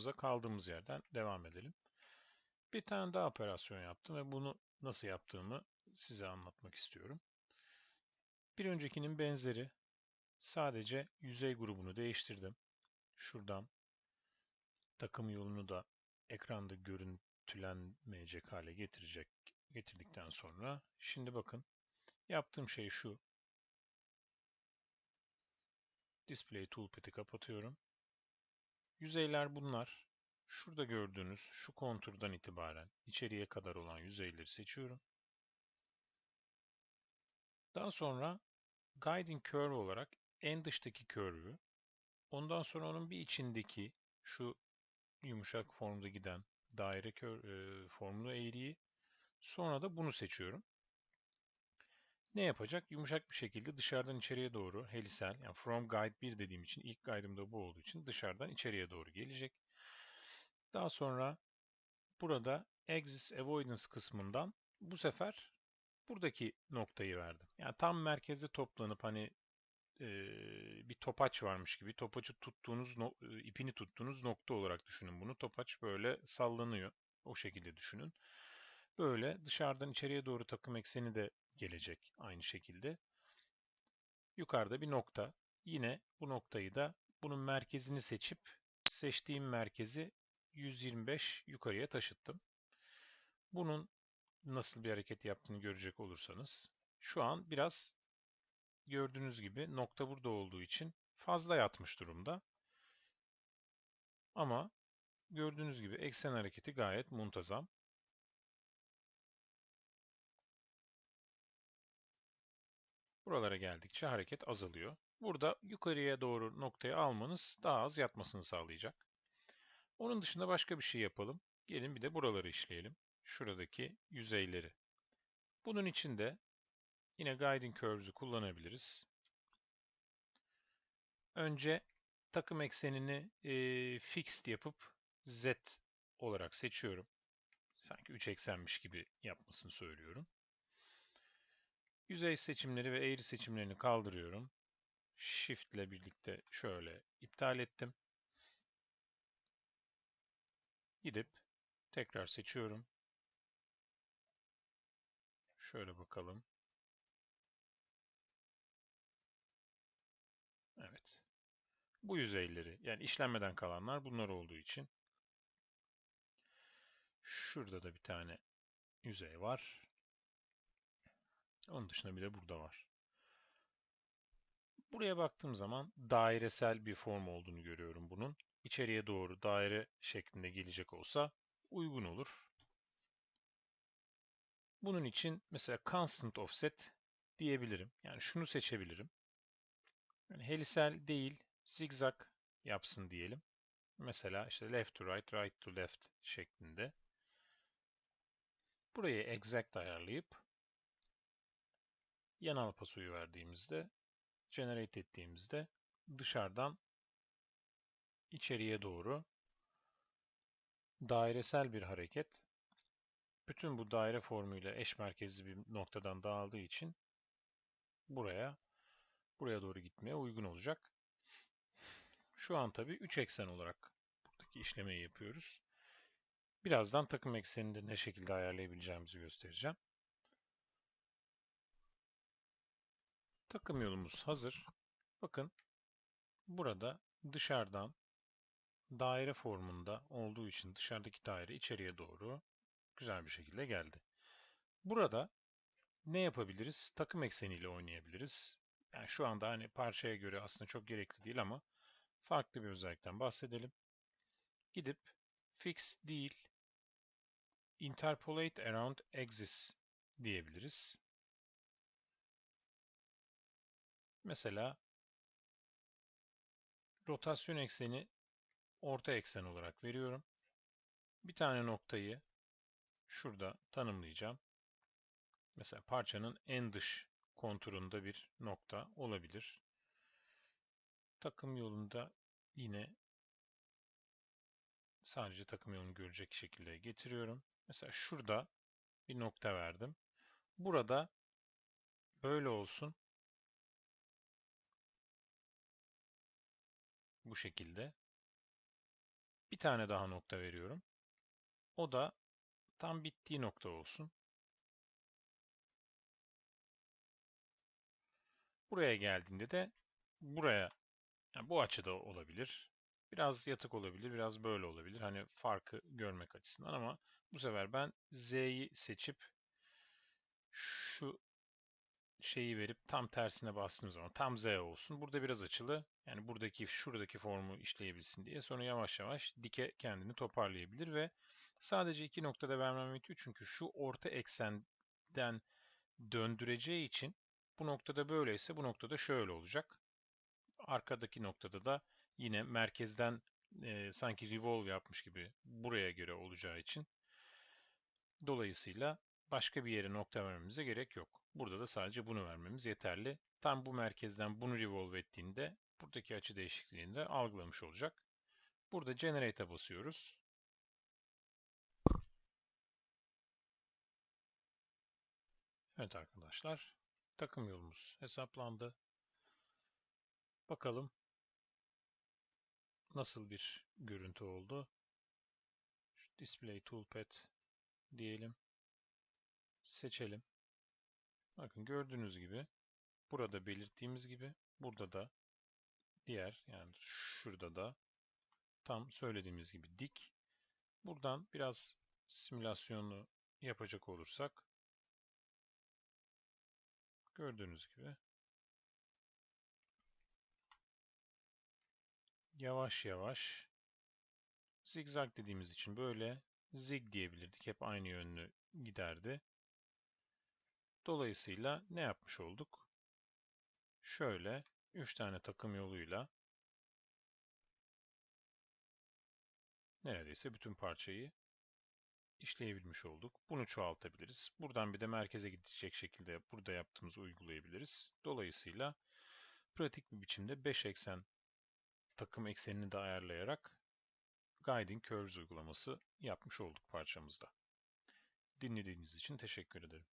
yolumuza kaldığımız yerden devam edelim. Bir tane daha operasyon yaptım ve bunu nasıl yaptığımı size anlatmak istiyorum. Bir öncekinin benzeri sadece yüzey grubunu değiştirdim. Şuradan takım yolunu da ekranda görüntülenmeyecek hale getirecek getirdikten sonra şimdi bakın yaptığım şey şu. Display Toolpat'i kapatıyorum. Yüzeyler bunlar. Şurada gördüğünüz şu konturdan itibaren içeriye kadar olan yüzeyleri seçiyorum. Daha sonra Guiding Curve olarak en dıştaki curve'ü, ondan sonra onun bir içindeki şu yumuşak formda giden daire kör, e, formlu eğriyi, sonra da bunu seçiyorum. Ne yapacak? Yumuşak bir şekilde dışarıdan içeriye doğru helisel, yani from guide 1 dediğim için ilk guide'ım da bu olduğu için dışarıdan içeriye doğru gelecek. Daha sonra burada axis avoidance kısmından bu sefer buradaki noktayı verdim. Yani tam merkezde toplanıp hani e, bir topaç varmış gibi topaçı tuttuğunuz no, ipini tuttuğunuz nokta olarak düşünün bunu. Topaç böyle sallanıyor. O şekilde düşünün. Böyle dışarıdan içeriye doğru takım ekseni de gelecek aynı şekilde. Yukarıda bir nokta. Yine bu noktayı da bunun merkezini seçip seçtiğim merkezi 125 yukarıya taşıttım. Bunun nasıl bir hareket yaptığını görecek olursanız şu an biraz gördüğünüz gibi nokta burada olduğu için fazla yatmış durumda. Ama gördüğünüz gibi eksen hareketi gayet muntazam. Buralara geldikçe hareket azalıyor. Burada yukarıya doğru noktayı almanız daha az yatmasını sağlayacak. Onun dışında başka bir şey yapalım. Gelin bir de buraları işleyelim. Şuradaki yüzeyleri. Bunun için de yine Guiding Curves'ü kullanabiliriz. Önce takım eksenini e, fixed yapıp Z olarak seçiyorum. Sanki 3 eksenmiş gibi yapmasını söylüyorum. Yüzey seçimleri ve eğri seçimlerini kaldırıyorum. Shift ile birlikte şöyle iptal ettim. Gidip tekrar seçiyorum. Şöyle bakalım. Evet. Bu yüzeyleri yani işlenmeden kalanlar bunlar olduğu için şurada da bir tane yüzey var. Onun dışında bir de burada var. Buraya baktığım zaman dairesel bir form olduğunu görüyorum bunun. İçeriye doğru daire şeklinde gelecek olsa uygun olur. Bunun için mesela constant offset diyebilirim. Yani şunu seçebilirim. Yani helisel değil, zigzag yapsın diyelim. Mesela işte left to right, right to left şeklinde. Burayı exact ayarlayıp yanal pasuyu verdiğimizde, generate ettiğimizde dışarıdan içeriye doğru dairesel bir hareket bütün bu daire formuyla eş merkezli bir noktadan dağıldığı için buraya buraya doğru gitmeye uygun olacak. Şu an tabii 3 eksen olarak buradaki işlemeyi yapıyoruz. Birazdan takım eksenini de ne şekilde ayarlayabileceğimizi göstereceğim. Takım yolumuz hazır. Bakın burada dışarıdan daire formunda olduğu için dışarıdaki daire içeriye doğru güzel bir şekilde geldi. Burada ne yapabiliriz? Takım ekseniyle oynayabiliriz. Yani şu anda hani parçaya göre aslında çok gerekli değil ama farklı bir özellikten bahsedelim. Gidip fix değil interpolate around axis diyebiliriz. Mesela rotasyon ekseni orta eksen olarak veriyorum. Bir tane noktayı şurada tanımlayacağım. Mesela parçanın en dış konturunda bir nokta olabilir. Takım yolunda yine sadece takım yolunu görecek şekilde getiriyorum. Mesela şurada bir nokta verdim. Burada böyle olsun. Bu şekilde. Bir tane daha nokta veriyorum. O da tam bittiği nokta olsun. Buraya geldiğinde de buraya, yani bu açıda olabilir. Biraz yatık olabilir, biraz böyle olabilir. Hani farkı görmek açısından ama bu sefer ben Z'yi seçip şu şeyi verip tam tersine bastığım zaman tam Z olsun. Burada biraz açılı. Yani buradaki şuradaki formu işleyebilsin diye. Sonra yavaş yavaş dike kendini toparlayabilir ve sadece iki noktada vermem yetiyor. Çünkü şu orta eksenden döndüreceği için bu noktada böyleyse bu noktada şöyle olacak. Arkadaki noktada da yine merkezden e, sanki revolve yapmış gibi buraya göre olacağı için dolayısıyla başka bir yere nokta vermemize gerek yok. Burada da sadece bunu vermemiz yeterli. Tam bu merkezden bunu revolve ettiğinde buradaki açı değişikliğini de algılamış olacak. Burada Generate'e basıyoruz. Evet arkadaşlar, takım yolumuz hesaplandı. Bakalım nasıl bir görüntü oldu. Şu Display Toolpad diyelim. Seçelim. Bakın gördüğünüz gibi burada belirttiğimiz gibi burada da diğer yani şurada da tam söylediğimiz gibi dik. Buradan biraz simülasyonu yapacak olursak gördüğünüz gibi yavaş yavaş zigzag dediğimiz için böyle zig diyebilirdik. Hep aynı yönlü giderdi. Dolayısıyla ne yapmış olduk? Şöyle 3 tane takım yoluyla neredeyse bütün parçayı işleyebilmiş olduk. Bunu çoğaltabiliriz. Buradan bir de merkeze gidecek şekilde burada yaptığımızı uygulayabiliriz. Dolayısıyla pratik bir biçimde 5 eksen takım eksenini de ayarlayarak Guiding Curves uygulaması yapmış olduk parçamızda. Dinlediğiniz için teşekkür ederim.